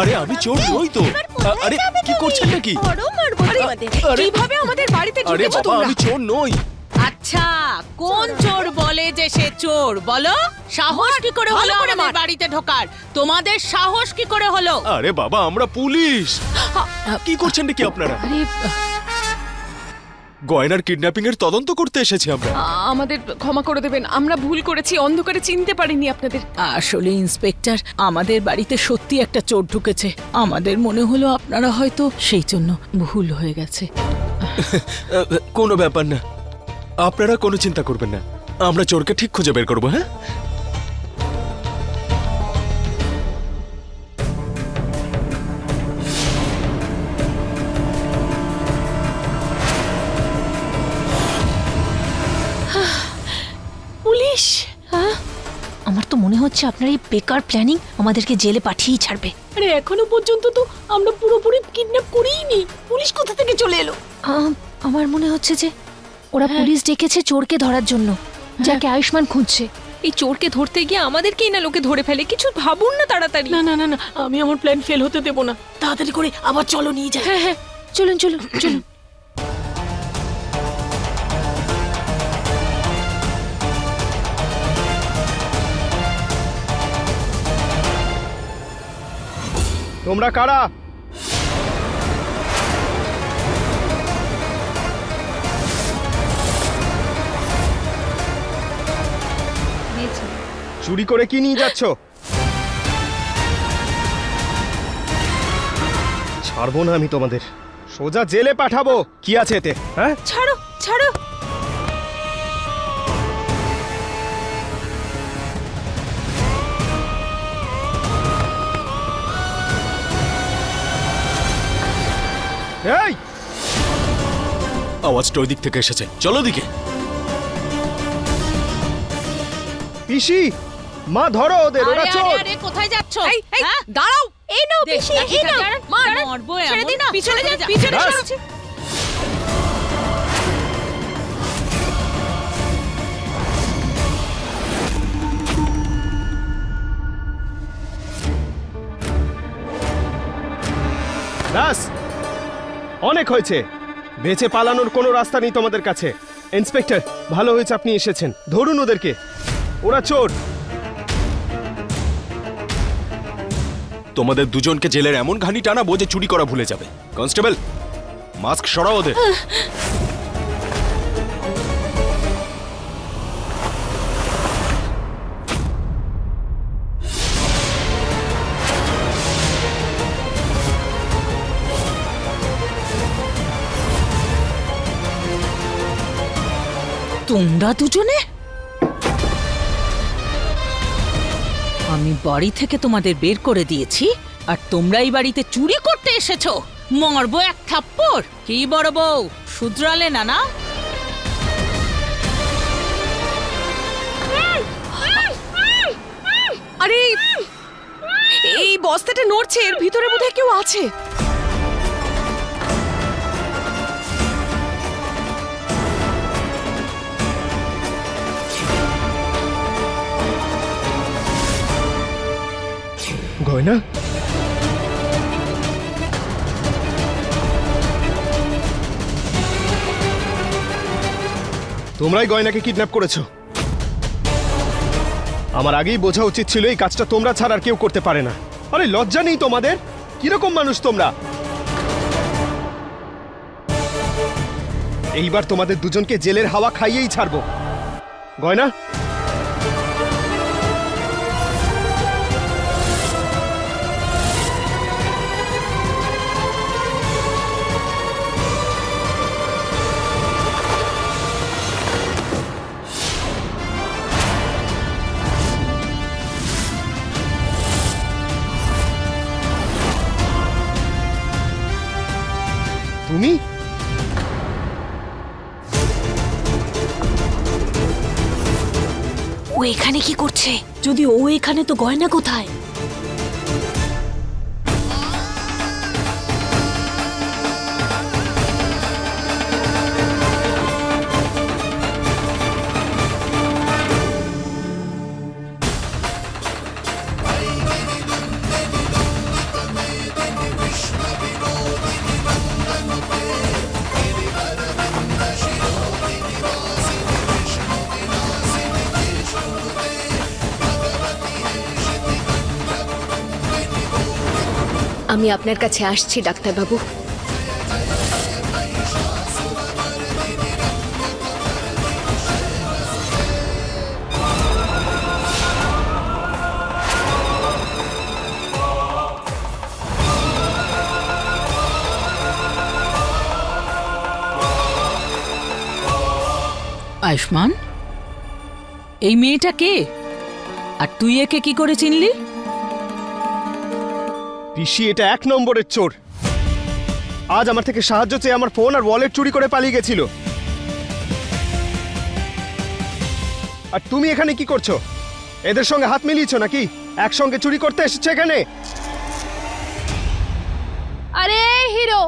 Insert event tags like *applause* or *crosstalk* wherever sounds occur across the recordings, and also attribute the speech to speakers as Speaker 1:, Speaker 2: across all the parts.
Speaker 1: আরে আমি চোর নই তো। আরে কি করছেন নাকি
Speaker 2: কীভাবে আমাদের বাড়িতে
Speaker 1: আরে বাবা আমি চোর নই।
Speaker 3: আচ্ছা কোন চোর বলে যে সে চোর? বলো। সাহস কি করে হলো
Speaker 2: আমার
Speaker 3: আমাদের বাড়িতে ঢোকার? তোমাদের সাহস কি করে হলো?
Speaker 1: আরে বাবা আমরা পুলিশ। কি করছেন নাকি আপনারা?
Speaker 2: আরে
Speaker 1: গয়নার কিডন্যাপিং এর তদন্ত করতে এসেছি আমরা।
Speaker 2: আমাদের ক্ষমা করে দেবেন। আমরা ভুল করেছি অন্ধকারে চিনতে পারিনি আপনাদের।
Speaker 3: আসলে ইন্সপেক্টর আমাদের বাড়িতে সত্যি একটা চোর ঢুকেছে। আমাদের মনে হলো আপনারা হয়তো সেই জন্য ভুল হয়ে গেছে। *laughs*
Speaker 1: কোনো ব্যাপার না। আপনারা কোনো চিন্তা করবেন না। আমরা চোরকে ঠিক খুঁজে বের করব হ্যাঁ?
Speaker 4: তো মনে হচ্ছে আপনার এই বেকার প্ল্যানিং আমাদেরকে জেলে পাঠিয়েই ছাড়বে।
Speaker 5: আরে এখনও পর্যন্ত তো আমরা পুরোপুরি কিডন্যাপ করিনি পুলিশ কোথা থেকে চলে এলো?
Speaker 4: আম, আমার মনে হচ্ছে যে ওরা পুলিশ ডেকেছে চোরকে ধরার জন্য যাকে আয়ুষ্মান খুঁজছে।
Speaker 2: এই চোরকে ধরতে গিয়ে আমাদেরকেই না লোকে ধরে ফেলে কিছু ভাবুন না তাড়াতাড়ি।
Speaker 5: না না না না আমি আমার প্ল্যান ফেল হতে দেবো না। তাড়াতাড়ি করে আবার চলো নিয়ে যাই।
Speaker 4: হ্যাঁ হ্যাঁ চলুন চলুন চলুন।
Speaker 6: তোমরা কারা? চুরি করে কি নিয়ে যাচ্ছ? ছাড়বো না আমি তোমাদের। সোজা জেলে পাঠাবো। কি আছে এতে? হ্যাঁ?
Speaker 2: ছাড়ো ছাড়ো।
Speaker 6: এই
Speaker 1: আওয়াজটা ওই দিক থেকে এসেছে চলো দিকে
Speaker 6: পিসি মা ধরো ওদের ওরা
Speaker 3: আরে,
Speaker 6: চোর
Speaker 3: আরে, আরে, কোথায় যাচ্ছ
Speaker 2: এই এই
Speaker 3: হ্যাঁ?
Speaker 2: দাঁড়াও
Speaker 4: এই নাও
Speaker 3: দেখ,
Speaker 4: পিসি
Speaker 3: লাঠি
Speaker 4: এই নাও
Speaker 3: চালান,
Speaker 2: মার,
Speaker 3: মারবো
Speaker 2: ছেড়ে
Speaker 3: এমন।
Speaker 2: দিন না পিছনে
Speaker 3: যা।
Speaker 2: পিছনে
Speaker 6: ব্যাস।
Speaker 2: সরছি।
Speaker 6: ব্যাস অনেক হয়েছে। বেঁচে পালানোর কোনো রাস্তা নেই তোমাদের কাছে। ইন্সপেক্টর ভালো হয়েছে আপনি এসেছেন। ধরুন ওদেরকে। ওরা চোর।
Speaker 1: তোমাদের দুজনকে জেলের এমন ঘানি টানাবো যে চুরি করা ভুলে যাবে। কনস্টেবল মাস্ক সরাও ওদের।
Speaker 3: তোমরা দুজনে? আমি বাড়ি থেকে তোমাদের বের করে দিয়েছি, আর তোমরা এই বাড়িতে চুরি করতে এসেছ। মরবো এক থাপ্পড়। কি বড় বউ? শুধরালে না না?
Speaker 2: আরে, এই বস্তাটা নড়ছে, এর ভিতরে বোধহয় কেউ আছে।
Speaker 6: গয়না তোমরাই গয়নাকে কিডন্যাপ করেছ। আমার আগেই বোঝা উচিত ছিল এই কাজটা তোমরা ছাড়া আর কেউ করতে পারে না। আরে, লজ্জা নেই তোমাদের? কীরকম মানুষ তোমরা? এইবার তোমাদের দুজনকে জেলের হাওয়া খাইয়েই ছাড়বো। গয়না?
Speaker 4: ও এখানে কি করছে?
Speaker 5: যদি ও এখানে তো গয়না কোথায়?
Speaker 7: আমি আপনার কাছে আসছি, ডাক্তারবাবু।
Speaker 3: আয়ুষ্মান, এই মেয়েটা কে? আর তুই একে কি করে চিনলি?
Speaker 6: পিসি এটা এক নম্বরের চোর। আজ আমার থেকে সাহায্য চেয়ে আমার ফোন আর ওয়ালেট চুরি করে পালিয়ে গেছিল। আর তুমি এখানে কি করছ? এদের সঙ্গে হাত মিলিয়েছো নাকি? একসঙ্গে চুরি করতে এসেছে এখানে?
Speaker 5: আরে হিরো!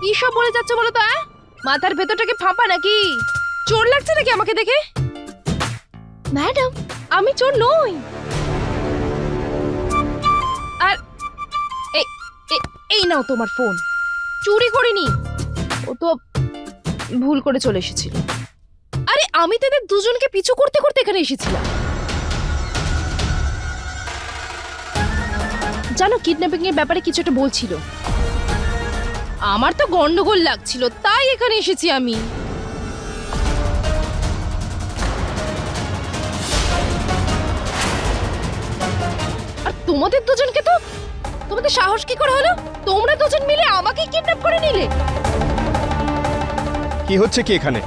Speaker 5: কি সব বলে যাচ্ছে বলো তো হ্যাঁ? মাথার ভেতরটাকে ফাঁপা নাকি? চোর লাগছে নাকি আমাকে দেখে? ম্যাডাম। আমি চোর নই। এই- নাও তোমার ফোন। চুরি করিনি। ও তো ভুল করে চলে এসেছিল। আরে আমি তো এদের দুজনকে পিছু করতে করতে এখানে এসেছিলাম। জানো কিডন্যাপিং এর ব্যাপারে কিছু একটা বলছিল। আমার তো গন্ডগোল লাগছিল, তাই এখানে এসেছি আমি। আর তোমাদের দুজনকে তো তোমাদের সাহস কি করে হলো? তোমরা দুজন মিলে আমাকে কিডন্যাপ করে নিলে।
Speaker 6: কি হচ্ছে কি এখানে?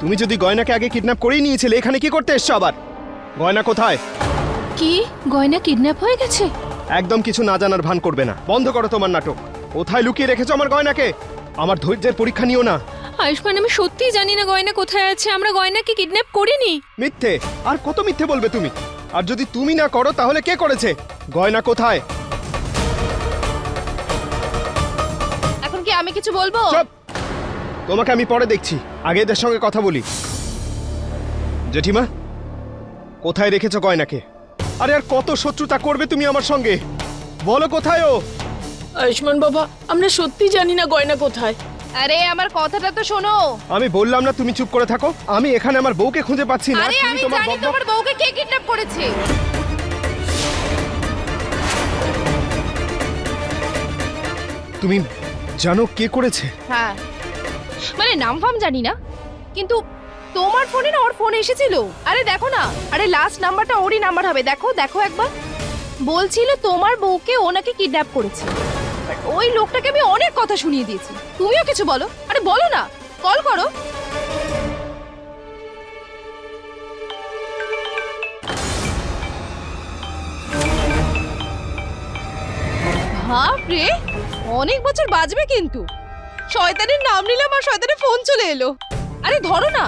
Speaker 6: তুমি যদি গয়নাকে আগে কিডন্যাপ করেই নিয়েছিলে এখানে কি করতে এসছো আবার? গয়না কোথায়?
Speaker 4: কি? গয়না কিডন্যাপ হয়ে গেছে?
Speaker 6: একদম কিছু না জানার ভান করবে না। বন্ধ করো তোমার নাটক। কোথায় লুকিয়ে রেখেছো আমার গয়নাকে? আমার ধৈর্যের পরীক্ষা নিও না।
Speaker 4: আয়ুষ্মান আমি সত্যিই জানি না গয়না কোথায় আছে। আমরা গয়নাকে কিডন্যাপ করিনি।
Speaker 6: মিথ্যে? আর কত মিথ্যে বলবে তুমি? আর যদি তুমি না করো তাহলে কে করেছে? গয়না কোথায়?
Speaker 5: আমি কিছু বলব?
Speaker 6: চুপ! তোমাকে আমি পরে দেখছি। আগে এদের সঙ্গে কথা বলি। জেঠিমা কোথায় রেখেছো গয়নাকে আরে আর কত শত্রুতা করবে তুমি আমার সঙ্গে? বলো কোথায় ও?
Speaker 5: আয়ুষ্মান বাবা আমরা সত্যি জানি না গয়না কোথায়। আরে আমার কথাটা তো শোনো।
Speaker 6: আমি বললাম না তুমি চুপ করে থাকো। আমি এখানে আমার বউকে খুঁজে পাচ্ছি না।
Speaker 5: আরে আমি জানি তোমার বউকে কে কিডন্যাপ করেছে।
Speaker 6: তুমি জানো কে করেছে?
Speaker 5: হ্যাঁ। মানে নাম ফাম জানি না, কিন্তু তোমার ফোনে না ওর ফোন এসেছিল। আরে দেখো না, আরে লাস্ট নাম্বারটা ওরই নাম্বার হবে। দেখো দেখো একবার। বলছিল তোমার বউকে ওনাকে কিডন্যাপ করেছে। ওই লোকটাকে আমি অনেক কথা শুনিয়ে দিয়েছি। তুমিও কিছু বলো? আরে বলো না কল করো। বাপ রে অনেক বছর বাজবে কিন্তু। শয়তানের নাম নিলাম আর শয়তানের ফোন চলে এলো। আরে ধরো না।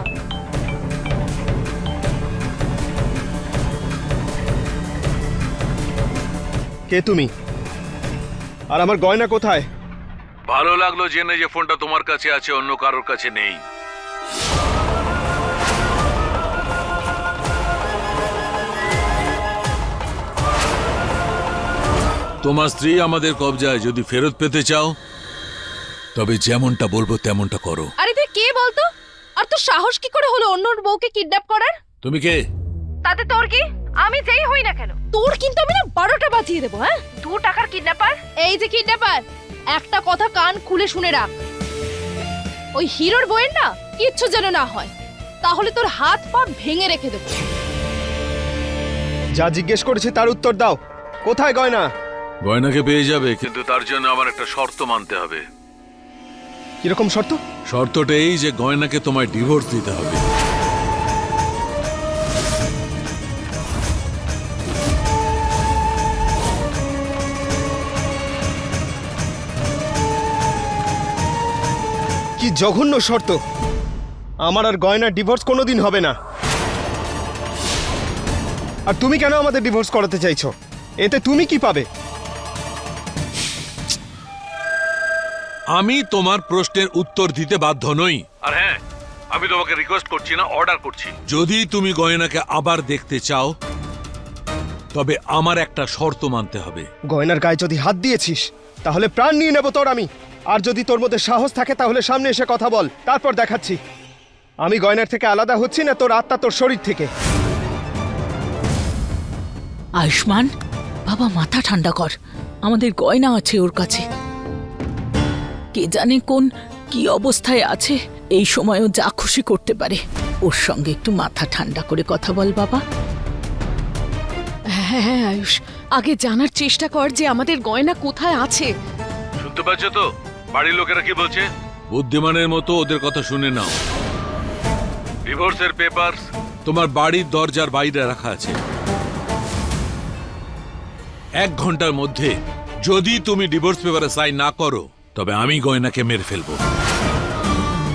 Speaker 6: কে তুমি? আর আমার গয়না কোথায়?
Speaker 8: ভালো লাগল জেনে যে ফোনটা তোমার কাছে আছে অন্য কারোর কাছে নেই। তোমার স্ত্রী আমাদের কবজায় যদি ফেরত পেতে চাও তবে যেমনটা বলব তেমনটা করো।
Speaker 5: আরে তুই কে বলতো? আর তোর সাহস কি করে হলো অন্য বউকে কিডন্যাপ করার?
Speaker 8: তুমি কে?
Speaker 5: তাতে তোর কি? আমি যেই হই না কেন? তোর কিন্তু আমি না বারোটা বাজিয়ে দেবো হ্যাঁ? দু টাকার কিডন্যাপার এই যে কিডন্যাপার একটা কথা কান খুলে শুনে রাখ। ওই হিরোর বইয়ের না কিচ্ছু যেন না হয়। তাহলে তোর হাত পা ভেঙে রেখে দেবো।
Speaker 6: যা জিজ্ঞেস করেছি তার উত্তর দাও। কোথায় গয়না?
Speaker 8: গয়নাকে পেয়ে যাবে কিন্তু তার জন্য আমার একটা শর্ত মানতে হবে।
Speaker 6: কীরকম শর্ত?
Speaker 8: শর্তটা এই যে গয়নাকে তোমায় ডিভোর্স দিতে হবে।
Speaker 6: কি জঘন্য শর্ত। আমার আর গয়না ডিভোর্স কোনোদিন হবে না। আর তুমি কেন আমাদের ডিভোর্স করাতে চাইছো? এতে তুমি কি পাবে?
Speaker 8: আমি তোমার প্রশ্নের উত্তর দিতে বাধ্য নই। আর হ্যাঁ আমি তোমাকে রিকোয়েস্ট করছি না অর্ডার করছি। যদি তুমি গয়নাকে আবার দেখতে চাও তবে আমার একটা শর্ত মানতে হবে।
Speaker 6: গয়নার গায়ে যদি হাত দিয়েছিস তাহলে প্রাণ নিয়ে নেব তোর আমি। আর যদি তোর মধ্যে সাহস থাকে তাহলে সামনে এসে কথা বল তারপর দেখাচ্ছি। আমি গয়নার থেকে আলাদা হচ্ছি না তোর আত্মা তোর শরীর থেকে।
Speaker 3: আয়ুষ্মান বাবা মাথা ঠান্ডা কর। আমাদের গয়না আছে ওর কাছে। কে জানে কোন কি অবস্থায় আছে। এই সময়ও যা খুশি করতে পারে। ওর সঙ্গে একটু মাথা ঠান্ডা করে কথা বল বাবা।
Speaker 2: হ্যাঁ হ্যাঁ আয়ুষ আগে জানার চেষ্টা কর যে আমাদের গয়না কোথায় আছে।
Speaker 8: শুনতে পাচ্ছ তো? বাড়ির লোকেরা কি বলছে? বুদ্ধিমানের মতো ওদের কথা শুনে নাও। ডিভোর্সের পেপার তোমার বাড়ির দরজার বাইরে রাখা আছে। এক ঘণ্টার মধ্যে যদি তুমি ডিভোর্স পেপারে সাইন না করো তবে আমি গয়নাকে মেরে ফেলব।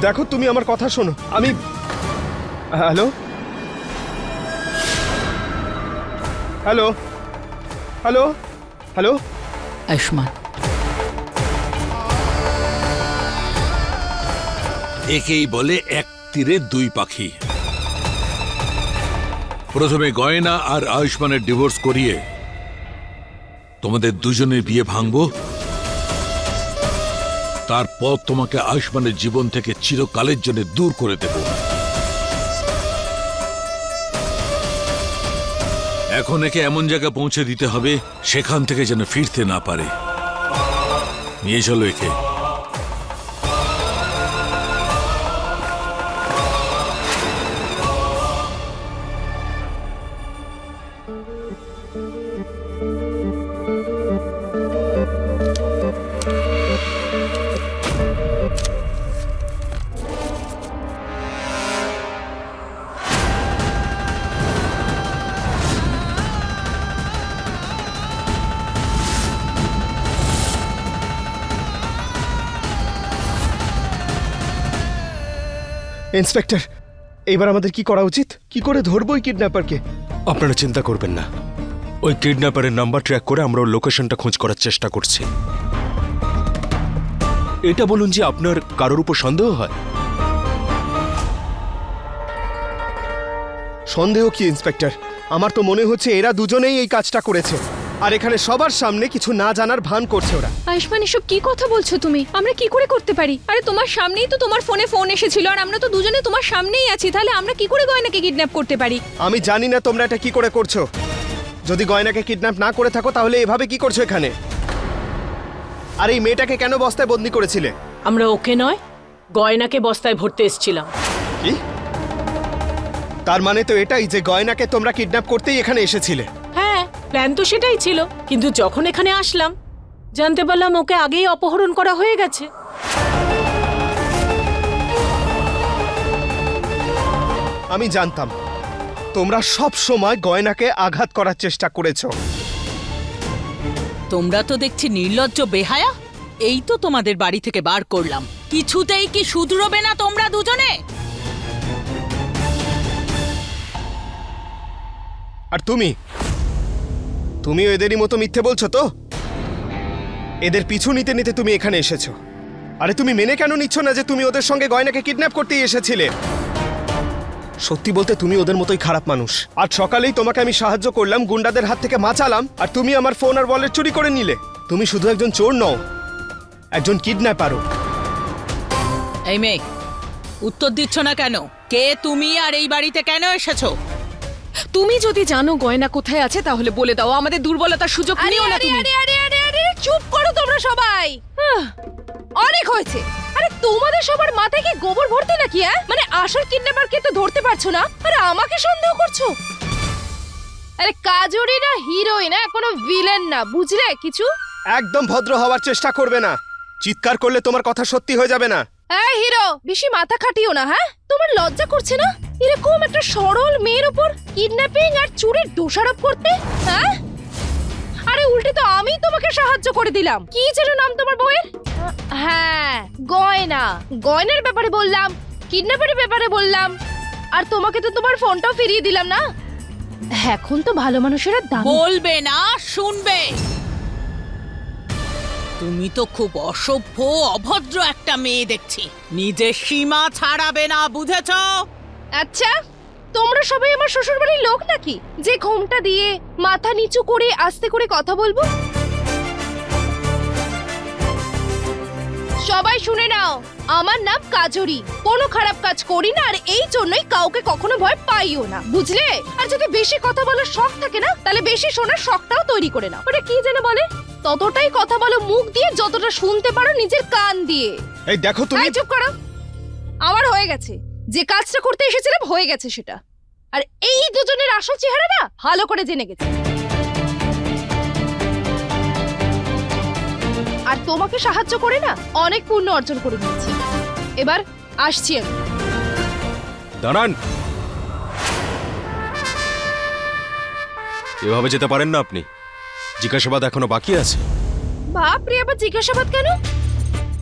Speaker 6: দেখো তুমি আমার কথা শোনো। আমি hello? Hello? Hello? Hello?
Speaker 3: Ayushman.
Speaker 8: একেই বলে এক তীরে দুই পাখি। প্রথমে গয়না আর আয়ুষ্মানের ডিভোর্স করিয়ে তোমাদের দুজনের বিয়ে ভাঙবো। তারপর তোমাকে আয়ুষ্মানের জীবন থেকে চিরকালের জন্য দূর করে দেব। এখন একে এমন জায়গায় পৌঁছে দিতে হবে, সেখান থেকে যেন ফিরতে না পারে। নিয়ে চলো একে।
Speaker 6: ইন্সপেক্টর এবার আমাদের কি করা উচিত? কি করে ধরবো ওই কিডন্যাপারকে
Speaker 1: আপনারা চিন্তা করবেন না। ওই কিডন্যাপারের নাম্বার ট্র্যাক করে আমরা ওর লোকেশনটা খোঁজ করার চেষ্টা করছি। এটা বলুন যে আপনার কারোর উপর সন্দেহ হয়?
Speaker 6: সন্দেহ কি ইন্সপেক্টর? আমার তো মনে হচ্ছে এরা দুজনেই এই কাজটা করেছে। আর এখানে সবার সামনে কিছু না জানার ভান করছে ওরা।
Speaker 5: আয়ুষ্মান এসব কি কথা বলছো তুমি? আমরা কি করে করতে পারি? আরে তোমার সামনেই তো তোমার ফোনে ফোন এসেছিল আর আমরা তো দুজনে তোমার সামনেই আছি তাহলে আমরা কি করে গয়নাকে কিডন্যাপ করতে পারি?
Speaker 6: আমি জানি না তোমরা এটা কি করে করছ। যদি গয়নাকে কিডন্যাপ না করে থাকো তাহলে এভাবে কি করছ এখানে? আর এই মেয়েটাকে কেন বস্তায় বন্দি করেছিলে?
Speaker 9: আমরা ওকে নয় গয়নাকে বস্তায় ভরতে এসেছিলাম।
Speaker 6: কি? তার মানে তো এটাই যে গয়নাকে তোমরা কিডন্যাপ করতেই এখানে এসেছিলে।
Speaker 9: প্ল্যান তো সেটাই ছিল কিন্তু যখন এখানে আসলাম জানতে পারলাম ওকে আগেই অপহরণ করা হয়ে গেছে।
Speaker 6: আমি জানতাম তোমরা সব সময় গয়নাকে আঘাত করার চেষ্টা করেছ।
Speaker 3: তোমরা তো দেখছি নির্লজ্জ বেহায়া এই তো তোমাদের বাড়ি থেকে বার করলাম। কিছুতেই কি শুধরবে না তোমরা দুজনে?
Speaker 6: আর তুমি? তুমিও এদেরই মতো মিথ্যে বলছো তো? এদের পিছু নিতে নিতে তুমি এখানে এসেছ। আরে তুমি মেনে কেন নিচ্ছ না যে তুমি ওদের সঙ্গে গয়নাকে কিডন্যাপ করতেই এসেছিলে? সত্যি বলতে তুমি ওদের মতোই খারাপ মানুষ। আজ সকালেই তোমাকে আমি সাহায্য করলাম, গুন্ডাদের হাত থেকে বাঁচালাম, আর তুমি আমার ফোন আর ওয়ালেট চুরি করে নিলে। তুমি শুধু একজন চোর নও, একজন কিডন্যাপারও।
Speaker 3: এই মেয়ে, উত্তর দিচ্ছ না কেন? কে তুমি আর এই বাড়িতে কেন এসেছ?
Speaker 2: তুমি যদি জানো গয়না কোথায় আছে তাহলে বলে দাও। আমাদের দুর্বলতার সুযোগ নিও না তুমি।
Speaker 5: আরে আরে আরে আরে চুপ করো তোমরা সবাই। অনেক হয়েছে। আরে তোমাদের সবার মাথায় কি গোবর ভর্তি নাকি হ্যাঁ মানে আসল কিডন্যাপারকে তো ধরতে পারছ না? আরে আমাকে সন্দেহ করছ? আরে কাজরি না হিরোইন না কোনো ভিলেন না বুঝলে কিছু?
Speaker 6: একদম ভদ্র হওয়ার চেষ্টা করবে না। চিৎকার করলে তোমার কথা সত্যি হয়ে যাবে না।
Speaker 5: এই হিরো বেশি মাথা খাটিও না হ্যাঁ? তোমার লজ্জা করছে না? এরকম একটা সরল মেয়ের উপর কিডন্যাপিং আর চুরির দোষারোপ করতে? হ্যাঁ? আরে উল্টে তো আমি তোমাকে সাহায্য করে দিলাম। কি যেন নাম তোমার বউয়ের? হ্যাঁ গয়না। গয়নার ব্যাপারে বললাম কিডন্যাপারের ব্যাপারে বললাম। আর তোমাকে তো তোমার ফোনটাও ফিরিয়ে দিলাম না? এখন তো ভালো মানুষেরা দাম
Speaker 3: বলবে না, শুনবে। তুমি তো খুব অসভ্য, অভদ্র একটা মেয়ে দেখছি। নিজের সীমা ছাড়াবে না, বুঝেছ?
Speaker 5: আচ্ছা তোমরা সবাই আমার শ্বশুর বাড়ির লোক নাকি? যে ঘোমটা দিয়ে মাথা নিচু করে আস্তে করে কথা বলব? সবাই শুনে নাও আমার নাম কাজরি। কোনো খারাপ কাজ করি না আর এই জন্যই কাউকে কখনো ভয় পাইও না। বুঝলে? আর যদি বেশি কথা বলার শখ থাকে না তাহলে বেশি শোনার শখটাও তৈরি করে নাও। ওটা কি যেন বলে? ততটাই কথা বলো মুখ দিয়ে যতটা শুনতে পারো নিজের কান দিয়ে।
Speaker 6: এই দেখো তুমি
Speaker 5: চুপ করো। আমার হয়ে গেছে। যে কাজটা করতে এসেছিলাম হয়ে গেছে সেটা। আর এই দুজনের আসল চেহারাটা ভালো করে জেনে গেছে। আর তোমাকে সাহায্য করে না অনেক পুণ্য অর্জন করে নিয়েছি। এবার আসছি আমি।
Speaker 1: দাঁড়ান। এভাবে যেতে পারেন না আপনি। জিজ্ঞাসাবাদ এখনও বাকি আছে।
Speaker 5: বাপ রে আবার জিজ্ঞাসাবাদ কেন?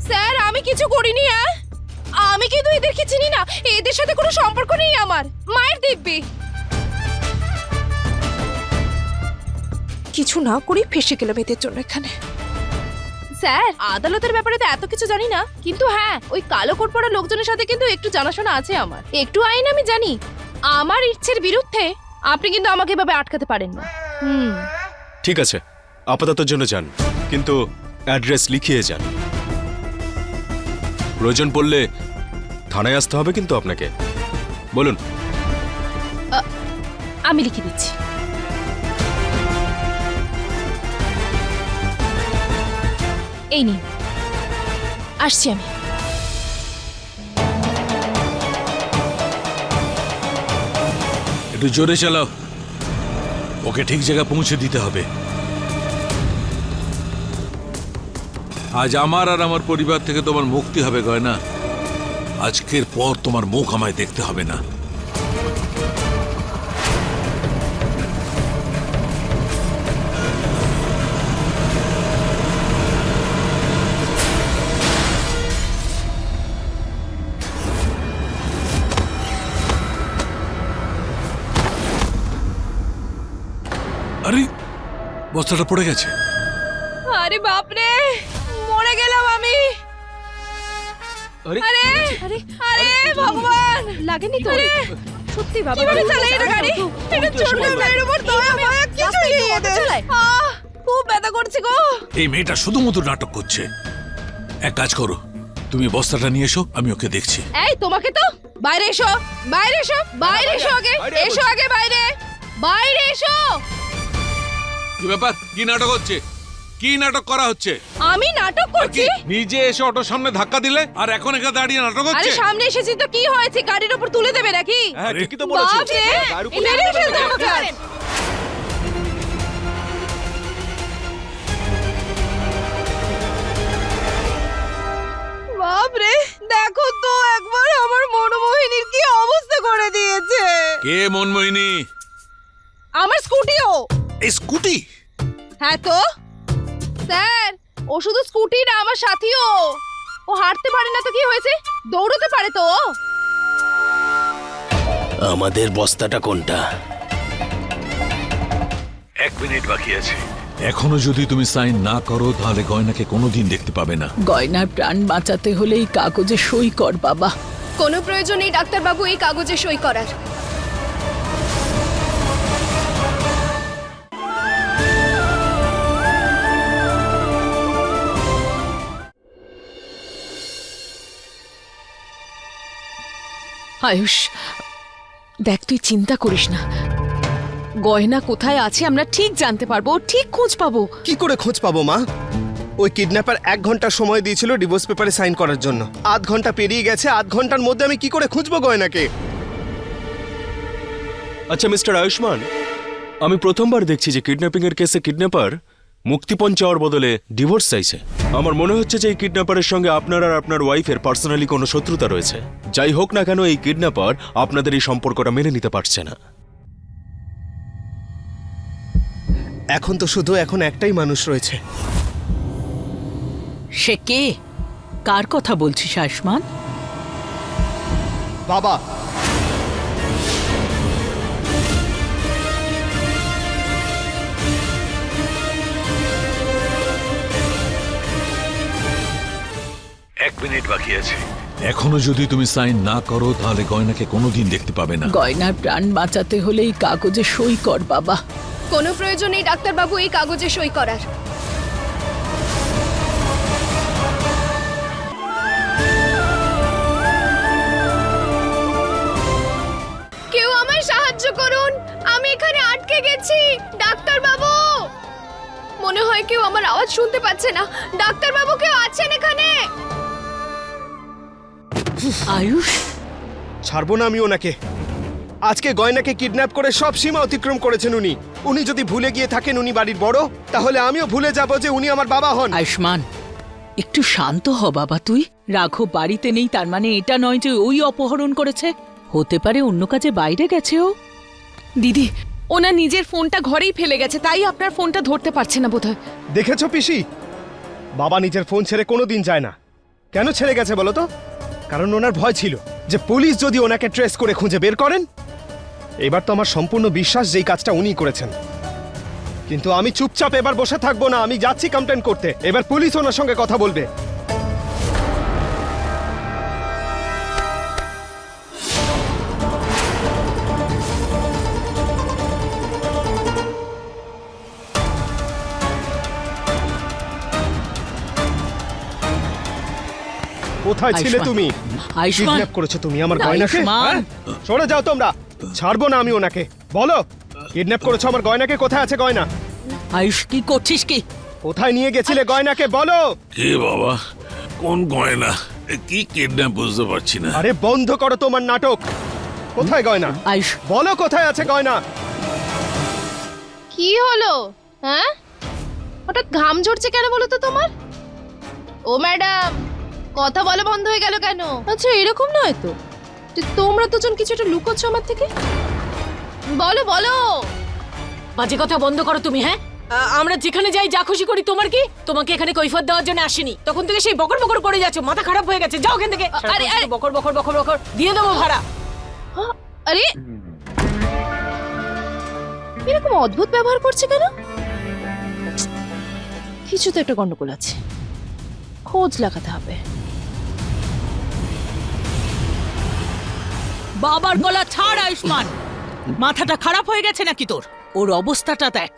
Speaker 5: স্যার আমি কিছু করিনি হ্যাঁ? আমি কিন্তু এদেরকে চিনি না। এদের সাথে কোনো সম্পর্ক নেই আমার। মায়ের দিব্যি।
Speaker 2: কিছু না করেই ফেসে গেলাম এদের জন্য এখানে।
Speaker 5: স্যার আদালতের ব্যাপারে তো এত কিছু জানি না। কিন্তু হ্যাঁ ওই কালো কোট পরা লোকজনের সাথে কিন্তু একটু জানাশোনা আছে আমার। একটু আইন আমি জানি। আমার ইচ্ছের বিরুদ্ধে আপনি কিন্তু আমাকে এভাবে আটকাতে পারেন না। হুম।
Speaker 1: ঠিক আছে আপাতত জন্য যান। কিন্তু অ্যাড্রেস লিখিয়ে যান। প্রয়োজন পড়লে থানায় আসতে হবে কিন্তু আপনাকে। বলুন।
Speaker 5: আমি লিখে দিচ্ছি। এই নিন। আসছি আমি।
Speaker 8: একটু জোরে চালাও। ওকে ঠিক জায়গায় পৌঁছে দিতে হবে। আজ আমার আর আমার পরিবার থেকে তোমার মুক্তি হবে, গয়না। আজকের পর তোমার মুখ আমায় দেখতে হবে না। আরে, বস্তাটা পড়ে গেছে।
Speaker 5: আরে বাপরে!
Speaker 1: আরে
Speaker 5: আরে আরে ভগবান! লাগেনি তো? সত্যি বাবা কীভাবে চালাই এটা গাড়ি? এটা চোরদের গাড়ির উপর দয়া মায়া কিছু নেই এদের খুব ব্যথা করছে গো।
Speaker 8: এই মেয়েটা শুধুমাত্র নাটক করছে। এক কাজ করো তুমি বস্তাটা নিয়ে এসো আমি ওকে দেখছি।
Speaker 5: এই তোমাকে তো? বাইরে এসো বাইরে এসো বাইরে এসো আগে এসো আগে বাইরে। বাইরে এসো।
Speaker 8: কি ব্যাপার? কি নাটক হচ্ছে? কি নাটক করা হচ্ছে?
Speaker 5: আমি নাটক করছি?
Speaker 8: নিজে এসে অটোর সামনে ধাক্কা দিলে আর এখন এখানে দাঁড়িয়ে নাটক
Speaker 5: আরে সামনে এসেছি তো কি হয়েছে? গাড়ির উপর তুলে দেবে নাকি?
Speaker 1: হ্যাঁ ঠিকই তো বলেছ। উপর দেবে।
Speaker 5: বাপরে! দেখো তো একবার আমার মনোমোহিনীর কি অবস্থা করে দিয়েছে।
Speaker 8: কে মনমোহিনী?
Speaker 5: আমার স্কুটিও।
Speaker 8: এই স্কুটি?
Speaker 5: হ্যাঁ তো? স্যার ও শুধু স্কুটি না আমার সাথীও। ও হাঁটতে পারে না তো কি হয়েছে? দৌড়তে পারে তো
Speaker 1: আমাদের বস্তাটা কোনটা?
Speaker 8: এক মিনিট বাকি আছে। এখনও যদি তুমি সাইন না করো তাহলে গয়নাকে কোনোদিন দেখতে পাবে না।
Speaker 3: গয়নার প্রাণ বাঁচাতে হলে এই কাগজে সই কর বাবা।
Speaker 7: কোনো প্রয়োজন নেই ডাক্তারবাবু এই কাগজে সই করার।
Speaker 2: আয়ুষ দেখ তুই চিন্তা করিস না। গয়না কোথায় আছে আমরা ঠিক জানতে পারব ঠিক খোঁজ পাবো।
Speaker 6: কি করে খোঁজ পাবো মা? ওই কিডন্যাপার এক ঘণ্টা সময় দিয়েছিল ডিভোর্স পেপারে সাইন করার জন্য। আধ ঘণ্টা পেরিয়ে গেছে আধ ঘণ্টার মধ্যে আমি কি করে খুঁজবো গয়নাকে?
Speaker 1: আচ্ছা মিস্টার আয়ুষ্মান আমি প্রথমবার দেখছি যে কিডন্যাপিং এর কেসে কিডন্যাপার মুক্তিপণ চাওয়ার বদলে ডিভোর্স চাইছে। আমার মনে হচ্ছে যে এই কিডন্যাপারের সঙ্গে আপনার আর আপনার ওয়াইফের পার্সোনালি কোনো শত্রুতা রয়েছে। যাই হোক না কেন এই কিডন্যাপার আপনাদের এই সম্পর্কটা মেনে নিতে পারছে না।
Speaker 6: এখন তো শুধু এখন একটাই মানুষ রয়েছে।
Speaker 3: সে কে? কার কথা বলছিস আয়ুষ্মান?
Speaker 6: বাবা
Speaker 8: এক মিনিট বাকি আছে। এখনও যদি তুমি সাইন না করো তাহলে গয়নাকে কোনোদিন দেখতে পাবে না।
Speaker 3: গয়নার প্রাণ বাঁচাতে হলে এই কাগজে সই কর বাবা।
Speaker 7: কোনো প্রয়োজন নেই ডাক্তারবাবু এই কাগজে সই করার। কেউ আমায় সাহায্য করুন। আমি এখানে আটকে গেছি ডাক্তারবাবু। মনে হয় কেউ আমার আওয়াজ শুনতে পাচ্ছে না। ডাক্তার বাবু কেউ আছেন এখানে?
Speaker 3: আয়ুষ?
Speaker 6: ছাড়বো না আমি ওনাকে। আজকে গয়নাকে কিডন্যাপ করে সব সীমা অতিক্রম করেছেন উনি। উনি যদি ভুলে গিয়ে থাকেন উনি বাড়ির বড় তাহলে আমিও ভুলে যাব যে উনি আমার বাবা হন।
Speaker 3: আয়ুষ্মান একটু শান্ত হ বাবা তুই। রাঘব বাড়িতে নেই তার মানে এটা নয় যে ওই অপহরণ করেছে। হতে পারে অন্য কাজে বাইরে গেছে ও।
Speaker 2: দিদি ওনার নিজের ফোনটা ঘরেই ফেলে গেছে তাই আপনার ফোনটা ধরতে পারছে না বোধহয়।
Speaker 6: দেখেছ পিসি? বাবা নিজের ফোন ছেড়ে কোনো দিন যায় না। কেন ছেড়ে গেছে বলো তো? কারণ ওনার ভয় ছিল যে পুলিশ যদি ওনাকে ট্রেস করে খুঁজে বের করেন, এবার তো আমার সম্পূর্ণ বিশ্বাস যেই কাজটা উনি করেছেন। কিন্তু আমি চুপচাপ এবার বসে থাকব না, আমি যাচ্ছি কমপ্লেন করতে। এবার পুলিশ ওনার সঙ্গে কথা বলবে। কোথায় ছিলে তুমি?
Speaker 3: আয়ুষ্মান।
Speaker 6: কিডন্যাপ করেছ তুমি আমার গয়নাকে?
Speaker 3: আয়ুষ্মান।
Speaker 6: হ্যাঁ? সরে যাও তোমরা। ছাড়বো না আমি ওনাকে। বলো কিডন্যাপ করেছ আমার গয়নাকে? কোথায় আছে গয়না?
Speaker 3: আয়ুষ কি করছিস কি?
Speaker 6: কোথায় নিয়ে গেছিলে গয়নাকে? বলো।
Speaker 8: কে বাবা? কোন গয়না? এ, কি কিডন্যাপ বুঝতে পারছি না।
Speaker 6: আরে বন্ধ করো তোমার নাটক। কোথায় গয়না?
Speaker 3: আয়ুষ।
Speaker 6: বলো কোথায় আছে গয়না?
Speaker 5: কি হলো? হ্যাঁ? হঠাৎ ঘাম ঝরছে কেন বলো তো তোমার? ও ম্যাডাম। কথা বলা বন্ধ হয়ে গেল কেন? আচ্ছা এরকম নয় তো। যে তোমরা দুজন কিছু একটা লুকোচ্ছ আমার থেকে? বলো বলো।
Speaker 9: বাজে কথা বন্ধ করো তুমি হ্যাঁ? আমরা যেখানে যাই যা খুশি করি। তোমার কি? তোমাকে এখানে কৈফত দেওয়ার জন্য আসিনি। তখন থেকে সেই বকর বকর করে যাচ্ছ মাথা খারাপ হয়ে গেছে। যাও ওখান থেকে।
Speaker 5: আরে,
Speaker 9: আরে। বকর বকর বকর বকর। দিয়ে দেবো ভাড়া।
Speaker 5: আরে। এরকম অদ্ভুত ব্যবহার করছে কেন? কিছু তো একটা গন্ডগোল আছে। খোঁজ লাগাতে হবে।
Speaker 3: বাবার গলা ছাড় আয়ুষ্মান। মাথাটা খারাপ হয়ে গেছে নাকি তোর? ওর অবস্থাটা দেখ।